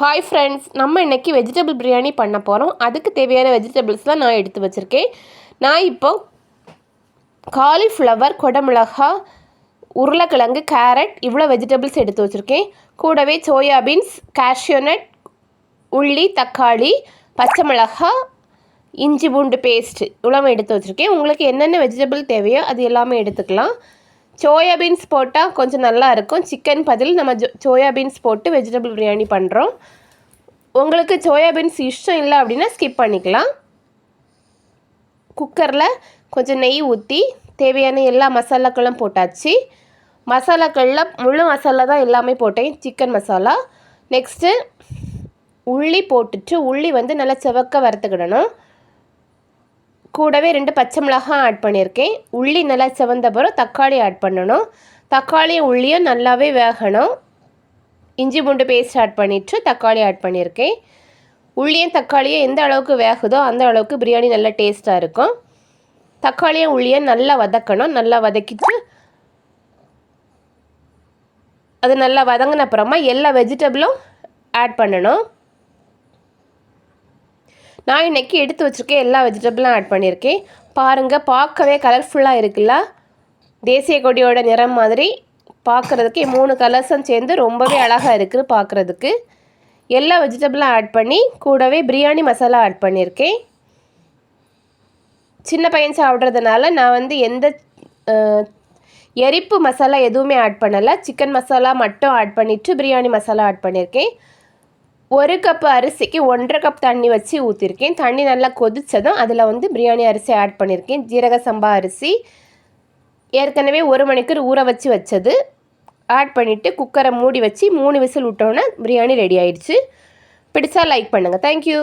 Hi friends நம்ம இன்றைக்கி vegetable biryani பண்ண போகிறோம் அதுக்கு தேவையான வெஜிடபிள்ஸ்லாம் நான் எடுத்து வச்சுருக்கேன். நான் இப்போ காலிஃப்ளவர் கொடமிளகா உருளைக்கிழங்கு கேரட் இவ்வளோ வெஜிடபிள்ஸ் எடுத்து வச்சுருக்கேன். கூடவே சோயாபீன்ஸ் கேஷ்யூனட் உள்ளி தக்காளி பச்சை மிளகா இஞ்சி பூண்டு பேஸ்ட்டு இவ்வளோ எடுத்து வச்சுருக்கேன். உங்களுக்கு என்னென்ன வெஜிடபிள் தேவையோ அது எல்லாமே எடுத்துக்கலாம். சோயாபீன்ஸ் போட்டால் கொஞ்சம் நல்லா இருக்கும். சிக்கன் பதில் நம்ம ஜோ சோயாபீன்ஸ் போட்டு வெஜிடபிள் பிரியாணி பண்ணுறோம் உங்களுக்கு சோயாபீன்ஸ் இஷ்டம் இல்லை அப்படின்னா ஸ்கிப் பண்ணிக்கலாம். குக்கரில் கொஞ்சம் நெய் ஊற்றி தேவையான எல்லா மசாலாக்களும் போட்டாச்சு. மசாலாக்களில் முழு மசாலா தான் எல்லாமே போட்டேன். சிக்கன் மசாலா. நெக்ஸ்ட்டு உள்ளி போட்டுட்டு உள்ளி வந்து நல்லா செவக்க வறுத்துக்கிடணும். கூடவே ரெண்டு பச்சை மிளகாய் ஆட் பண்ணியிருக்கேன். உள்ளி நல்லா செவந்த பிறகு தக்காளி ஆட் பண்ணணும். தக்காளியும் உள்ளியும் நல்லாவே வேகணும். இஞ்சி பூண்டு பேஸ்ட் ஆட் பண்ணிவிட்டு தக்காளி ஆட் பண்ணியிருக்கேன். உள்ளியும் தக்காளியும் எந்த அளவுக்கு வேகுதோ அந்த அளவுக்கு பிரியாணி நல்லா டேஸ்ட்டாக இருக்கும். தக்காளியும் உள்ளியும் நல்லா வதக்கணும். நல்லா வதக்கிட்டு அது நல்லா வதங்கின அப்புறமா எல்லா வெஜிடபிளும் ஆட் பண்ணணும். நான் இன்றைக்கி எடுத்து வச்சுருக்கேன் எல்லா வெஜிடபிளும் ஆட் பண்ணியிருக்கேன். பாருங்கள் பார்க்கவே கலர்ஃபுல்லாக இருக்குல்ல? தேசிய கொடியோட நிறம் மாதிரி பார்க்குறதுக்கு மூணு கலர்ஸும் சேர்ந்து ரொம்பவே அழகாக இருக்குது பார்க்குறதுக்கு. எல்லா வெஜிடபிளும் ஆட் பண்ணி கூடவே பிரியாணி மசாலா ஆட் பண்ணியிருக்கேன். சின்ன பையன் சாப்பிட்றதுனால நான் வந்து எந்த எரிப்பு மசாலா எதுவுமே ஆட் பண்ணலை. சிக்கன் மசாலா மட்டும் ஆட் பண்ணிவிட்டு பிரியாணி மசாலா ஆட் பண்ணியிருக்கேன். ஒரு கப்பு அரிசிக்கு ஒன்றரை கப் தண்ணி வச்சு ஊற்றிருக்கேன் தண்ணி நல்லா கொதித்ததும் அதில் வந்து பிரியாணி அரிசி ஆட் பண்ணியிருக்கேன் ஜீரக சம்பா அரிசி ஏற்கனவே ஒரு மணிக்கு ஊற வச்சு வச்சது. ஆட் பண்ணிவிட்டு குக்கரை மூடி வச்சு மூணு விசில் விட்டோன்னே பிரியாணி ரெடி ஆயிடுச்சு. பிடிச்சா லைக் பண்ணுங்கள் தேங்க்யூ